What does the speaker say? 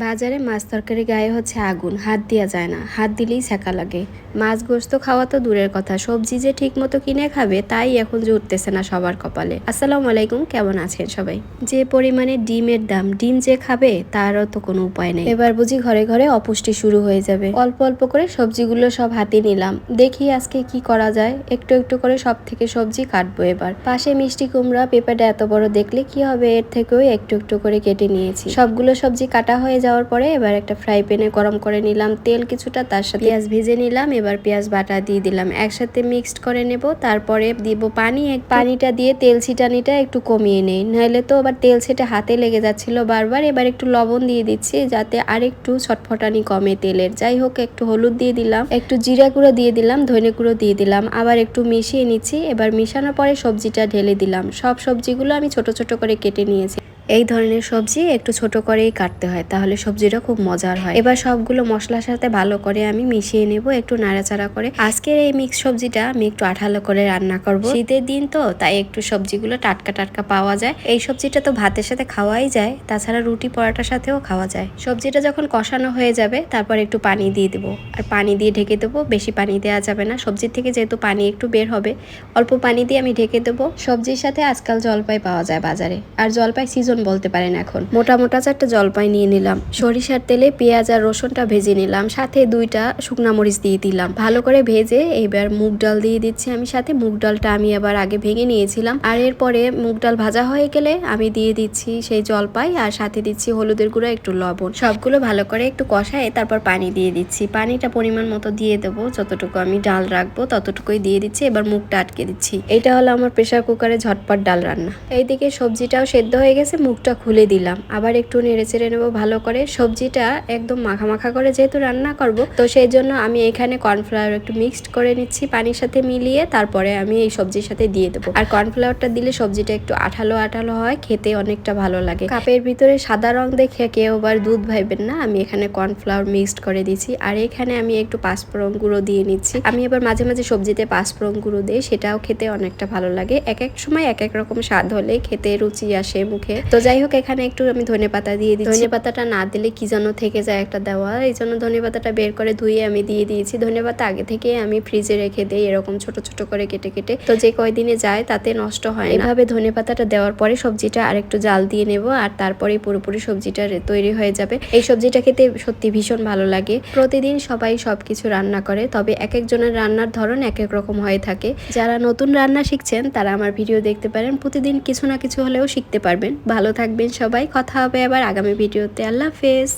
বাজারে মাছ তরকারি গায়ে হচ্ছে আগুন, হাত দেওয়া যায় না, হাত দিলেই ছ্যাঁকা লাগে। মাছ গোস্ত খাওয়া তো দূরের কথা, সবজি যে ঠিক মতো কিনে খাবে তাই এখন জুটতেছে না সবার কপালে। আসসালামু আলাইকুম, কেমন আছেন সবাই? যে পরিমাণে ডিমের দাম, ডিম যে খাবে তারও তো কোনো উপায় নেই। এবার বুঝি ঘরে ঘরে অপুষ্টি শুরু হয়ে যাবে। অল্প অল্প করে সবজিগুলো সব হাতে নিলাম। দেখি আজকে কি করা যায়। একটু একটু করে সব থেকে সবজি কাটবো এবার। পাশে মিষ্টি কুমড়া, পেঁপাটা এত বড় দেখলে কি হবে? এর থেকেও একটু একটু করে কেটে নিয়েছি। সবগুলো সবজি কাটা হয়ে যাওয়ার পরে এবার একটা ফ্রাই প্যানে গরম করে নিলাম তেল কিছুটা, তার সাথে পেঁয়াজ ভেজে নিলাম, এবার পেঁয়াজ বাটা দিয়ে দিলাম। একসাথে মিক্সড করে নেব, তারপরে দিব পানি এক পানিটা দিয়ে তেল ছিটানিটা একটু কমিয়ে নেই। নাহলে তো আবার তেল ছেটে হাতে লেগে যাচ্ছিল বারবার, এবার একটু লবণ দিয়ে দিচ্ছি যাতে আরেকটু ছটফটানি কমে তেলের। যাই হোক, একটু হলুদ দিয়ে দিলাম, একটু জিরা গুঁড়ো দিয়ে দিলাম, ধনে গুঁড়ো দিয়ে দিলাম, আবার একটু মিশিয়ে নিচ্ছি। এবার মিশানোর পরে সবজিটা ঢেলে দিলাম। সব সবজিগুলো আমি ছোট ছোট করে কেটে নিয়েছি। এই ধরনের সবজি একটু ছোট করেই কাটতে হয়, তাহলে সবজিটা খুব মজার হয়। এবার সবগুলো মশলার সাথে ভালো করে আমি মিশিয়ে নেব, একটু নাড়াচাড়া করে। আজকের এই মিক্স সবজিটা আমি একটু আঠালো করে রান্না করব। শীতের দিন তো, তাই একটু সবজিগুলো টাটকা টাটকা পাওয়া যায়। এই সবজিটা তো ভাতের সাথে খাওয়াই যায়, তাছাড়া রুটি পরোটার সাথেও খাওয়া যায়। সবজিটা যখন কষানো হয়ে যাবে, তারপর একটু পানি দিয়ে দেবো। আর পানি দিয়ে ঢেকে দেবো, বেশি পানি দেওয়া যাবে না। সবজির থেকে যেহেতু পানি একটু বের হবে, অল্প পানি দিয়ে আমি ঢেকে দেবো। সবজির সাথে আজকাল জলপাই পাওয়া যায় বাজারে। আর জলপাই সিজন বলতে পারেন এখন। মোটা মোটা চারটা জলপাই নিয়ে নিলাম। সরিষার তেলে পেঁয়াজ আর রসুনটা ভেজে নিলাম। সাথে দুইটা শুকনা মরিচ দিয়ে দিলাম। ভালো করে ভেজে এবার মুগ ডাল দিয়ে দিচ্ছি আমি সাথে। মুগ ডালটা আমি আবার আগে ভেঙে নিয়েছিলাম। আর এরপরে মুগ ডাল ভাজা হয়ে গেলে আমি দিয়ে দিচ্ছি সেই জলপাই আর সাথে দিচ্ছি হলুদের গুঁড়ো, একটু লবণ। সবগুলো ভালো করে একটু কষায় তারপর পানি দিয়ে দিচ্ছি। পানিটা পরিমাণ মতো দিয়ে দেবো। যতটুকু আমি ডাল রাখব ততটুকুই দিয়ে দিচ্ছি। এবার মুখটা আটকে দিচ্ছি। এটা হলো আমার প্রেশার কুকারে ঝটপট ডাল রান্না। এইদিকে সবজিটাও সেদ্ধ হয়ে গেছে। মুখটা খুলে দিলাম। আবার একটু নেড়ে চেড়ে নেব ভালো করে। সবজিটা একদম মাখা মাখা করে যেহেতু রান্না করব, তো সেই জন্য আমি এখানে কর্নফ্লাওয়ার একটু মিক্সড করে নিচ্ছি পানির সাথে মিলিয়ে, তারপরে আমি এই সবজির সাথে দিয়ে দেবো। আর কর্নফ্লাওয়ারটা দিলে সবজিটা একটু আঠালো আঠালো হয়, খেতে অনেকটা ভালো লাগে। কাপের ভিতরে সাদা রং দেখে কেউ আবার দুধ ভাইবেন না, আমি এখানে কর্নফ্লাওয়ার মিক্সড করে দিচ্ছি আর এখানে আমি একটু পাঁচফোড়ন গুঁড়ো দিয়ে নিচ্ছি। আমি এবার মাঝে মাঝে সবজিতে পাঁচফোড়ন গুঁড়ো দিই, সেটাও খেতে অনেকটা ভালো লাগে। এক এক সময় এক এক রকম স্বাদ হলে খেতে রুচি আসে মুখে। তো যাই হোক এখানে একটু আমি ধনে পাতা দিয়ে দিই ধনে পাতাটা না দিলে কি যেন থেকে যায় একটা দেওয়া? এই জন্য ধনে পাতাটা বের করে ধুয়ে আমি দিয়ে দিয়েছি। ধনে পাতা আগে থেকে আমি ফ্রিজে রেখে দিই এরকম ছোট ছোট করে কেটে কেটে। তো যে কয়দিনে যায় তাতে নষ্ট হয় না। এভাবে ধনে পাতাটা দেওয়ার পরে সবজিটা আরেকটু জাল দিয়ে নেব আর তারপরে পুরোপুরি সবজিটা তৈরি হয়ে যাবে। এই সবজিটা খেতে সত্যি ভীষণ ভালো লাগে। প্রতিদিন সবাই সবকিছু রান্না করে তবে এক একজনের রান্নার ধরন এক এক রকম হয়ে থাকে। যারা নতুন রান্না শিখছেন তারা আমার ভিডিও দেখতে পারেন। প্রতিদিন কিছু না কিছু হলেও শিখতে পারবেন। ভালো থাকবেন সবাই। কথা হবে আবার আগামী ভিডিওতে। আল্লাহ হাফেজ।